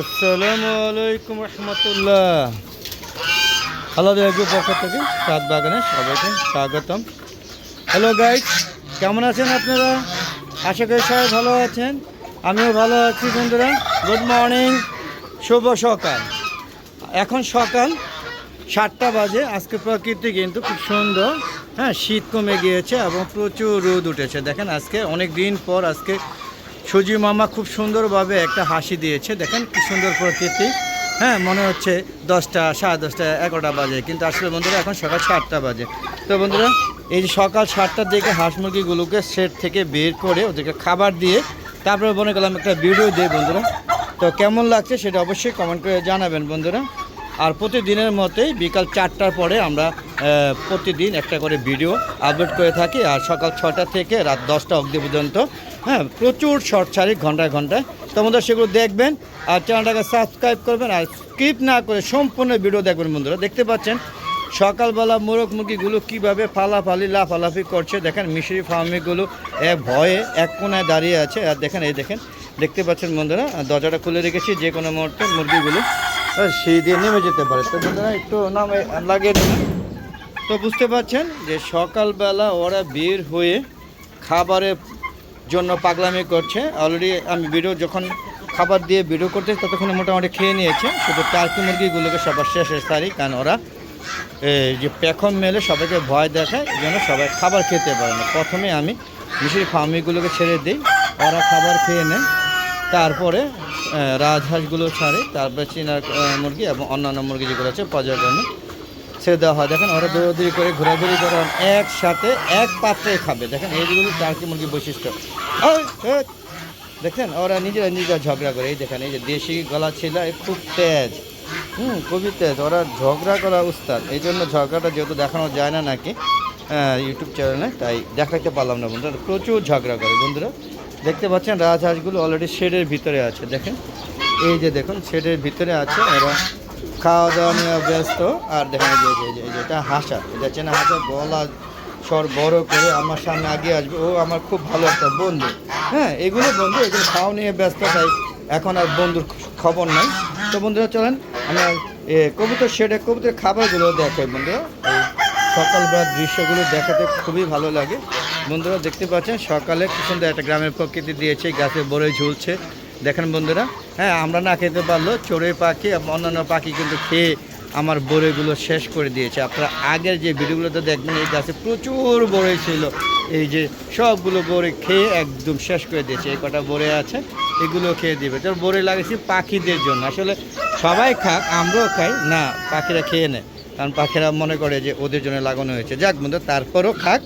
আসসালামু আলাইকুম রহমতুল্লাহ। আলাদা একটু পক্ষ থেকে সাত বাগানে সবাইকে স্বাগতম। হ্যালো গাইড কেমন আছেন আপনারা? আশা করি সবাই ভালো আছেন। আমিও ভালো আছি বন্ধুরা। গুড মর্নিং শুভ সকাল। এখন সকাল সাতটা বাজে। আজকে প্রকৃতি কিন্তু খুব সুন্দর। হ্যাঁ শীত কমে গিয়েছে এবং প্রচুর রোদ উঠেছে। দেখেন, আজকে অনেক দিন পর আজকে সুজি মামা খুব সুন্দরভাবে একটা হাসি দিয়েছে। দেখেন কি সুন্দর প্রকৃতি। হ্যাঁ মনে হচ্ছে দশটা, সাড়ে দশটা, এগারোটা বাজে। কিন্তু আসলে বন্ধুরা, এখন সকাল সাতটা বাজে। তো বন্ধুরা, এই যে সকাল সাতটার দিকে হাঁস মুরগিগুলোকে সেট থেকে বের করে ওদেরকে খাবার দিয়ে তারপরে মনে করলাম একটা ভিডিও দিই বন্ধুরা। তো কেমন লাগছে সেটা অবশ্যই কমেন্ট করে জানাবেন বন্ধুরা। আর প্রতিদিনের মতোই বিকাল চারটার পরে আমরা প্রতিদিন একটা করে ভিডিও আপলোড করে থাকি। আর সকাল ছটা থেকে রাত দশটা অবধি পর্যন্ত হ্যাঁ প্রচুর শর্ট ছাড়ি ঘন্টায় ঘন্টায়। তোমাদের সেগুলো দেখবেন আর চ্যানেলটাকে সাবস্ক্রাইব করবেন আর স্কিপ না করে সম্পূর্ণ ভিডিও দেখবেন বন্ধুরা। দেখতে পাচ্ছেন সকালবেলা মোরগ মুরগিগুলো কীভাবে ফালাফালি, লাফালাফি করছে। দেখেন মিশরি ফার্মিগুলো এক ভয়ে এক কোনায় দাঁড়িয়ে আছে। আর দেখেন, এই দেখেন, দেখতে পাচ্ছেন বন্ধুরা, দরজাটা খুলে রেখেছি যে কোনো মুহূর্তে মুরগিগুলো সেই দিয়ে নেমে যেতে পারে। তো একটু লাগিয়ে নেবেন। তো বুঝতে পারছেন যে সকালবেলা ওরা বের হয়ে খাবারের জন্য পাগলামি করছে। অলরেডি আমি ভিডিও যখন খাবার দিয়ে ভিডিও করতে ততক্ষণে মোটামুটি খেয়ে নিয়েছে। শুধু টার্কি মুরগিগুলোকে সবার শেষে সারি, কারণ ওরা যে পেখন মেলে সবাইকে ভয় দেখায় জন্য সবাই খাবার খেতে পারে না। প্রথমে আমি, বিশেষ ফার্মিগুলোকে ছেড়ে দিই, ওরা খাবার খেয়ে নেয়। তারপরে রাজহাঁসগুলো ছাড়ে, তারপরে চীনার মুরগি এবং অন্যান্য মুরগি যেগুলো আছে পর্যায়ক্রমে ছেড়ে দেওয়া হয়। দেখেন, ওরা দৌড়াদৌড়ি করে, ঘোরাঘুরি করে একসাথে এক পাত্রে খাবে। দেখেন, এইগুলো টার্কি মুরগি বৈশিষ্ট্য। দেখেন, ওরা নিজেরা নিজেরা ঝগড়া করে। এই দেখেন, এই যে দেশি গলা ছিল খুব তেজ। হুম, খুবই তেজ। ওরা ঝগড়া করা উস্তাদ। এই জন্য ঝগড়াটা যেহেতু দেখানো যায় না নাকি ইউটিউব চ্যানেলে, তাই দেখাতে পারলাম না বন্ধুরা। প্রচুর ঝগড়া করে বন্ধুরা। দেখতে পাচ্ছেন রাজহাঁসগুলো অলরেডি শেডের ভিতরে আছে দেখেন। এই যে দেখুন শেডের ভিতরে আছে এরা খাওয়া দাওয়া নিয়ে ব্যস্ত। আর দেখেন এই যে এটা হাসা। এটা চেনা হাসা গলা স্বর বড় করে আমার সামনে আগে আসবে। ও আমার খুব ভালো একটা বন্ধু। হ্যাঁ এগুলো বন্ধু এগুলো খাওয়া নিয়ে ব্যস্ত তাই এখন আর বন্ধুর খবর নাই। তো বন্ধুরা চলেন আমরা এ, কবুতর শেডে কবুতরের খাবারগুলো দেখাই বন্ধুরা। সকালবেলার দৃশ্যগুলো দেখাতে খুবই ভালো লাগে। বন্ধুরা দেখতে পাচ্ছেন, সকালে কি সুন্দর একটা গ্রামের প্রকৃতি দিয়েছে, গাছে বড়ে ঝুলছে। দেখেন বন্ধুরা হ্যাঁ আমরা না খেতে পারল চড়ুই পাখি অন্যান্য পাখি কিন্তু খেয়ে আমার বড়েগুলো শেষ করে দিয়েছে। আপনারা আগের যে ভিডিওগুলোতে দেখবেন, এই গাছে প্রচুর বড়ে ছিল। এই যে সবগুলো বড়ে খেয়ে একদম শেষ করে দিয়েছে। এই কটা বড়ে আছে, এগুলো খেয়ে দিবে। তো বড়ে লাগিয়েছি পাখিদের জন্য। আসলে সবাই খাক, আমরাও খাই, না, পাখিরা খেয়ে নেয়। কারণ পাখিরা মনে করে যে ওদের জন্য লাগানো হয়েছে। যাক বন্ধু, তারপরও খাক।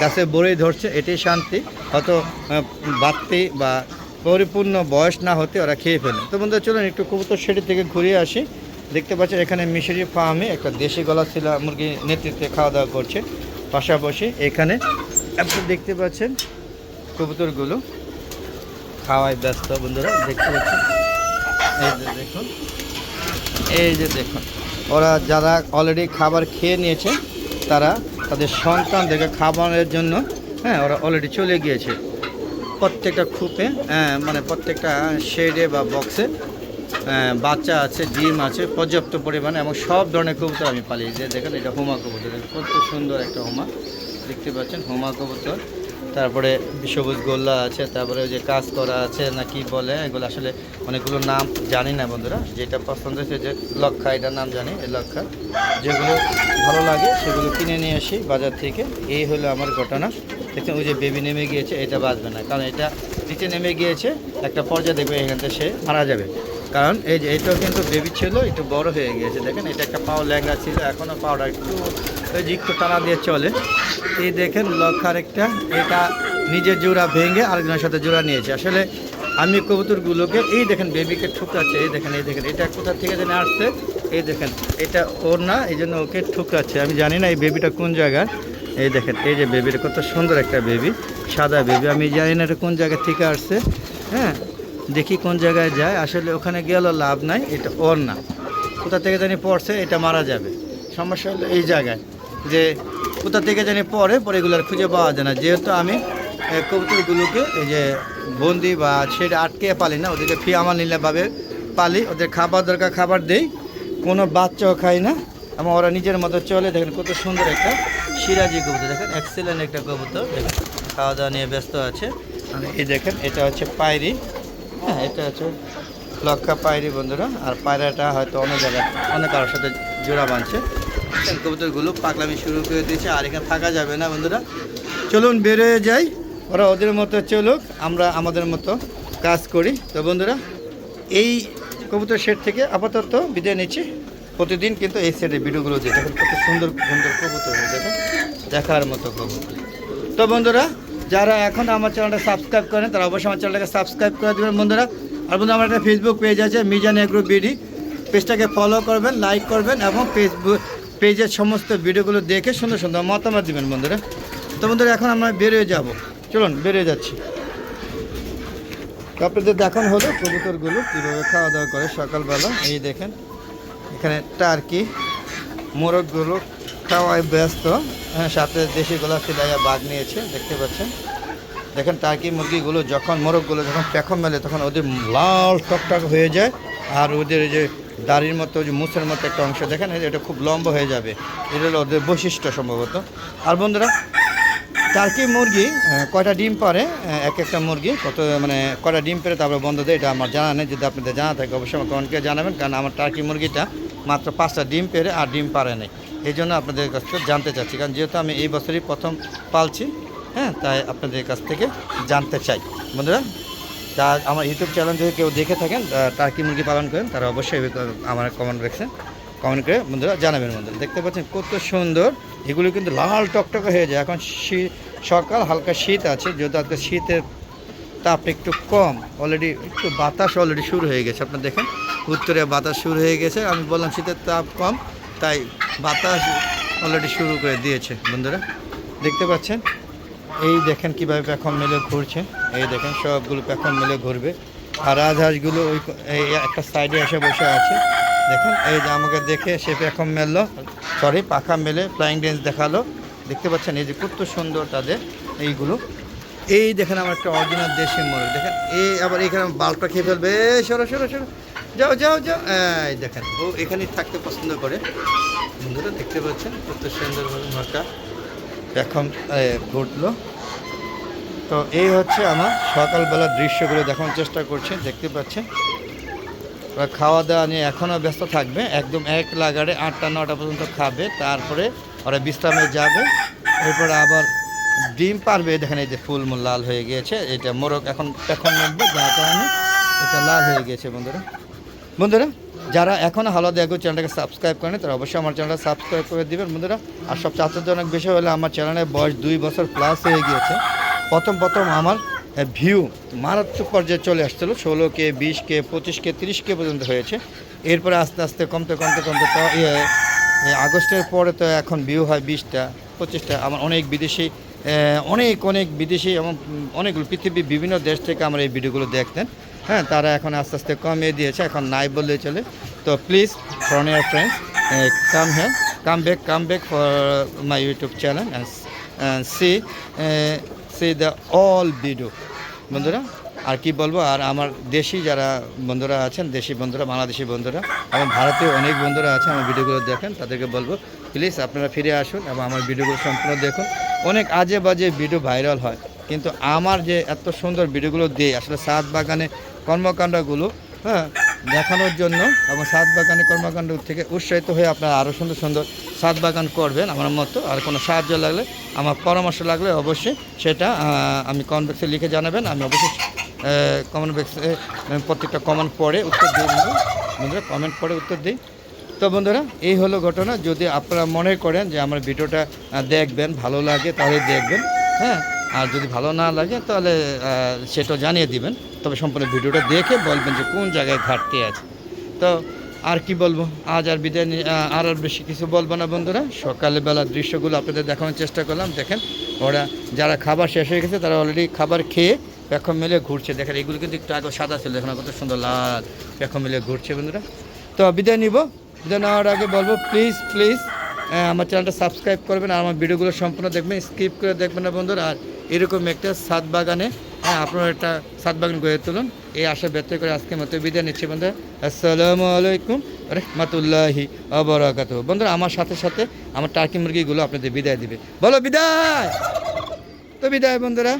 গাছে বড়েই ধরছে, এটাই শান্তি। হয়তো বাড়তি বা পরিপূর্ণ বয়স না হতে ওরা খেয়ে ফেলে। তো বন্ধু চলুন একটু কবুতর সেটি থেকে ঘুরিয়ে আসি। দেখতে পাচ্ছেন, এখানে মিশরি ফার্মে একটা দেশি গলা ছিল মুরগি নেতৃত্বে খাওয়া দাওয়া করছে। পাশাপাশি এখানে আপনি দেখতে পাচ্ছেন কবুতরগুলো খাওয়ায় ব্যস্ত, বন্ধুরা, দেখতে পাচ্ছেন। এই যে দেখুন, এই যে দেখুন, ওরা যারা অলরেডি খাবার খেয়ে নিয়েছে, তারা তাদের সন্তানদেরকে খাবারের জন্য হ্যাঁ ওরা অলরেডি চলে গিয়েছে। প্রত্যেকটা খুপে হ্যাঁ, মানে প্রত্যেকটা শেডে বা বক্সে বাচ্চা আছে ডিম আছে পর্যাপ্ত পরিমাণে এবং সব ধরনের কবুতর আমি পালি যে দেখেন এটা হোমা কবুতর। কত সুন্দর একটা হোমা। দেখতে পাচ্ছেন হোমা কবুতর। তারপরে সবুজ গোল্লা আছে, তারপরে ওই যে কাজ করা আছে না কি বলে, এগুলো আসলে অনেকগুলো নাম জানি না বন্ধুরা। যেটা পছন্দ হয়েছে যে লক্ষা, এটার নাম জানি, এই লক্ষা। যেগুলো ভালো লাগে সেগুলো কিনে নিয়ে আসি বাজার থেকে। এই হলো আমার ঘটনা। দেখছেন, ওই যে বেবি নেমে গিয়েছে, এটা বাঁচবে না। কারণ এটা নিচে নেমে গিয়েছে, একটা পর্যায়ে দেখবে এখান থেকে সে মারা যাবে। কারণ এই যে এটাও কিন্তু বেবি ছিল, একটু বড় হয়ে গিয়েছে। দেখেন, এটা একটা পাও ল্যাঙ্গা ছিল এখনও পাওয়াটা একটু ওই একটু টানা দিয়ে চলে। এই দেখেন লক্ষার একটা এটা নিজের জোড়া ভেঙে আরেকজনের সাথে জোড়া নিয়েছে। আসলে আমি কবুতরগুলোকে, এই দেখেন, বেবিকে ঠুকাচ্ছে এই দেখেন এই দেখেন, এটা কোথা থেকে যেন আসছে? এই দেখেন, এটা ওর না, এই জন্য ওকে ঠুকাচ্ছে আমি জানি না এই বেবিটা কোন জায়গার। এই দেখেন, এই যে বেবিটা কত সুন্দর একটা বেবি, সাদা বেবি। আমি জানি না এটা কোন জায়গা থেকে আসছে হ্যাঁ? দেখি কোন জায়গায় যায়। আসলে ওখানে গেলেও লাভ নাই, এটা ওর না। কোথা থেকে জানি পড়ছে, এটা মারা যাবে। সমস্যা হলো এই জায়গায় যে কোথা থেকে জানি পড়ে, পরে এগুলো খুঁজে পাওয়া যায় না। যেহেতু আমি কবুতরগুলোকে এই যে বন্দি বা সেটা আটকে পালি না, ওদেরকে ফি আমার নিলামভাবে পালি, ওদের খাবার দরকার, খাবার দেই। কোনো বাচ্চাও খাই না। এবং ওরা নিজের মতো চলে, দেখেন কত সুন্দর একটা সিরাজি কবুতর। দেখেন এক্সেলেন্ট একটা কবুতর। দেখেন খাওয়া দাওয়া নিয়ে ব্যস্ত আছে। এই দেখেন, এটা হচ্ছে পায়রি। হ্যাঁ এটা হচ্ছে লক্ষা পায়রি বন্ধুরা। আর পায়রাটা হয়তো অন্য জায়গায় অনেক কারোর সাথে জোড়া বাঁধছে। কবুতরগুলো পাগলামি শুরু করে দিয়েছে আর এখানে থাকা যাবে না বন্ধুরা। চলুন বেরোয় যাই ওরা ওদের মতো চলুক আমরা আমাদের মতো কাজ করি। তো বন্ধুরা এই কবুতর শেড থেকে আপাতত বিদায় নিচ্ছি। প্রতিদিন কিন্তু এই সেটের ভিডিওগুলো দিয়ে কত সুন্দর সুন্দর কবুতর দেখেন দেখার মতো কবুতর। তো বন্ধুরা যারা এখন আমার চ্যানেলটা সাবস্ক্রাইব করেন, তারা অবশ্যই আমার চ্যানেলটাকে সাবস্ক্রাইব করে দেবেন। বন্ধুরা, আর বন্ধু আমার একটা ফেসবুক পেজ আছে মিজান এগ্রো বিডি পেজটাকে ফলো করবেন লাইক করবেন এবং ফেসবুক পেজের সমস্ত ভিডিওগুলো দেখে সুন্দর সুন্দর মতামত দিবেন বন্ধুরা। তো বন্ধুরা, এখন আমরা বেরিয়ে যাব। চলুন, বেরিয়ে যাচ্ছি। আপনাদের দেখানো হলো কবুতরগুলো কীভাবে খাওয়া দাওয়া করে সকালবেলা। এই দেখেন, এখানে টার্কি, মোরগগুলো খাওয়ায় ব্যস্ত। হ্যাঁ সাথে দেশিগুলো সিলাইয়া বাঘ নিয়েছে, দেখতে পাচ্ছেন। দেখেন, টার্কি মুরগিগুলো যখন, মোরগগুলো যখন পেখম মেলে, তখন ওদের লাল টকটক হয়ে যায়। আর ওদের যে দাড়ির মতো যে মুসের মতো একটা অংশ, দেখেন এটা খুব লম্বা হয়ে যাবে। এটা হলো ওদের বৈশিষ্ট্য সম্ভবত। আর বন্ধুরা, টার্কি মুরগি কয়টা ডিম পারে? এক একটা মুরগি, কত মানে কয়টা ডিম পেরে তারপরে বন্ধ দেয় এটা আমার জানা নেই, যদি আপনাদের জানা থাকে, অবশ্যই আমার কমেন্টকে জানাবেন, কারণ আমার টার্কি মুরগিটা মাত্র পাঁচটা ডিম পেরে আর ডিম পারে নেই। এই জন্য আপনাদের কাছ থেকে জানতে চাচ্ছি। কারণ যেহেতু আমি এই বছরই প্রথম পালছি হ্যাঁ তাই আপনাদের কাছ থেকে জানতে চাই। বন্ধুরা, তা আমার ইউটিউব চ্যানেল থেকে কেউ দেখে থাকেন টার্কি মুরগি পালন করেন, তারা অবশ্যই আমার কমেন্ট বক্সে কমেন্ট করে বন্ধুরা জানাবেন বন্ধুরা। দেখতে পাচ্ছেন কত সুন্দর, এগুলো কিন্তু লাল টকটকে হয়ে যায়। এখন সকাল হালকা শীত আছে, যেহেতু আজকে শীতের তাপ একটু কম অলরেডি একটু বাতাস অলরেডি শুরু হয়ে গেছে। আপনার দেখেন, উত্তরে বাতাস শুরু হয়ে গেছে, আমি বললাম শীতের তাপ কম তাই বাতাস অলরেডি শুরু করে দিয়েছে, বন্ধুরা। দেখতে পাচ্ছেন? এই দেখেন কীভাবে পেখম মেলে ঘুরছে। এই দেখেন, সবগুলো পেখম মেলে ঘুরবে। আর রাজহাঁসগুলো ওই এই একটা সাইডে এসে বসে আছে। দেখেন, এই যে আমাকে দেখে সে পেখম মেললো। সরি পাখা মেলে ফ্লাইং ডেন্স দেখাল। দেখতে পাচ্ছেন, এই যে কত সুন্দর তাদের এইগুলো। এই দেখেন, আমার একটা অরিজিনাল দেশি মোরগ। দেখেন, এই আবার এখানে বাল্বটা খেয়ে ফেলবে। সরো সরো সরো। যাও যাও যাও। এই দেখেন ও এখানেই থাকতে পছন্দ করে। বন্ধুরা দেখতে পাচ্ছেন? কত সুন্দরভাবে মোরগটা এখন এ, ঘটলো তো এই হচ্ছে আমার সকালবেলার দৃশ্যগুলো দেখানোর চেষ্টা করছে দেখতে পাচ্ছেন? ওরা খাওয়া দাওয়া নিয়ে এখনও ব্যস্ত থাকবে একদম এক লাগারে আটটা নটা পর্যন্ত খাবে তারপরে ওরা বিশ্রামে যাবে। এরপরে আবার ডিম পারবে দেখেন এই যে ফুল লাল হয়ে গিয়েছে এটা মোরগ এখন এখন নেব যার কারণে এটা লাল হয়ে গিয়েছে বন্ধুরা। বন্ধুরা, যারা এখনও হালো দেখো চ্যানেলটাকে সাবস্ক্রাইব করেন, তারা অবশ্যই আমার চ্যানেলটা সাবস্ক্রাইব করে দিবেন। বন্ধুরা, আর সব চাচাজনক বিষয় হলে আমার চ্যানেলের বয়স দুই বছর প্লাস হয়ে গিয়েছে। প্রথম প্রথম আমার ভিউ মারাত্মক পর্যায়ে চলে আসছিল ষোলো কে বিশ কে পঁচিশ কে তিরিশ কে পর্যন্ত হয়েছে। এরপরে আস্তে আস্তে কমতে কমতে কমতে তো আগস্টের পরে তো এখন ভিউ হয় বিশটা, পঁচিশটা। আমার অনেক বিদেশি অনেক অনেক বিদেশি এবং অনেকগুলো পৃথিবীর বিভিন্ন দেশ থেকে আমার এই ভিডিওগুলো দেখতেন। হ্যাঁ তারা এখন আস্তে আস্তে কমিয়ে দিয়েছে, এখন নাই বললেই চলে। তো please from here friends come হ্যাঁ come back come back for my YouTube channel and see see the all video বন্ধুরা, আর কি বলব, আর আমার দেশি যারা বন্ধুরা আছেন, দেশি বন্ধুরা, বাংলাদেশি বন্ধুরা, এবং ভারতীয় অনেক বন্ধুরা আছে আমার ভিডিওগুলো দেখেন, তাদেরকে বলব প্লিজ আপনারা ফিরে আসুন এবং আমার ভিডিওগুলো সম্পূর্ণ দেখুন। অনেক আজে বাজে ভিডিও ভাইরাল হয়, কিন্তু আমার যে এত সুন্দর ভিডিওগুলো দিই, আসলে সাত বাগানে কর্মকাণ্ডগুলো হ্যাঁ দেখানোর জন্য এবং সাত বাগানে কর্মকাণ্ড থেকে উৎসাহিত হয়ে আপনারা আরও সুন্দর সুন্দর সাত বাগান করবেন আমার মতো। আর কোনো সাহায্য লাগলে, আমার পরামর্শ লাগলে অবশ্যই সেটা আমি কমেন্ট বক্সে লিখে জানাবেন। আমি অবশ্যই কমেন্ট বক্সে প্রত্যেকটা কমেন্ট পড়ে উত্তর দিই বন্ধু। বন্ধুরা কমেন্ট পড়ে উত্তর দিই। তো বন্ধুরা, এই হলো ঘটনা। যদি আপনারা মনে করেন যে আমার ভিডিওটা দেখবেন, ভালো লাগে তাহলে দেখবেন হ্যাঁ। আর যদি ভালো না লাগে তাহলে সেটা জানিয়ে দিবেন। তবে সম্পূর্ণ ভিডিওটা দেখে বলবেন যে কোন জায়গায় ঘাটতি আছে। তো আর কি বলব? আজ আর বিদায় আর আর বেশি কিছু বলব না বন্ধুরা। সকালবেলার দৃশ্যগুলো আপনাদের দেখানোর চেষ্টা করলাম। দেখেন, ওরা যারা খাবার শেষ হয়ে গেছে, তারা অলরেডি খাবার খেয়ে পেখম মেলে ঘুরছে। দেখেন, এগুলো কিন্তু একটু আগে সাদা ছিল দেখেন কত সুন্দর লাল পেখম মেলে ঘুরছে বন্ধুরা। তো বিদায় নিব। বিদায় নেওয়ার আগে বলব প্লিজ প্লিজ আমার চ্যানেলটা সাবস্ক্রাইব করবেন আর আমার ভিডিওগুলো সম্পূর্ণ দেখবেন স্কিপ করে দেখবেন না বন্ধুরা। আর এরকম একটা সাত বাগানে হ্যাঁ আপনার একটা সাত বাগান গড়ে তুলুন। এই আশা ব্যক্ত করে আজকে মতো বিদায় নিচ্ছি বন্ধুরা। আসসালামু আলাইকুম রহমতুল্লাহি আবরাকাত বন্ধুরা, আমার সাথে সাথে আমার টার্কি মুরগিগুলো আপনাদের বিদায় দিবে। বলো, বিদায়! তো বিদায়, বন্ধুরা।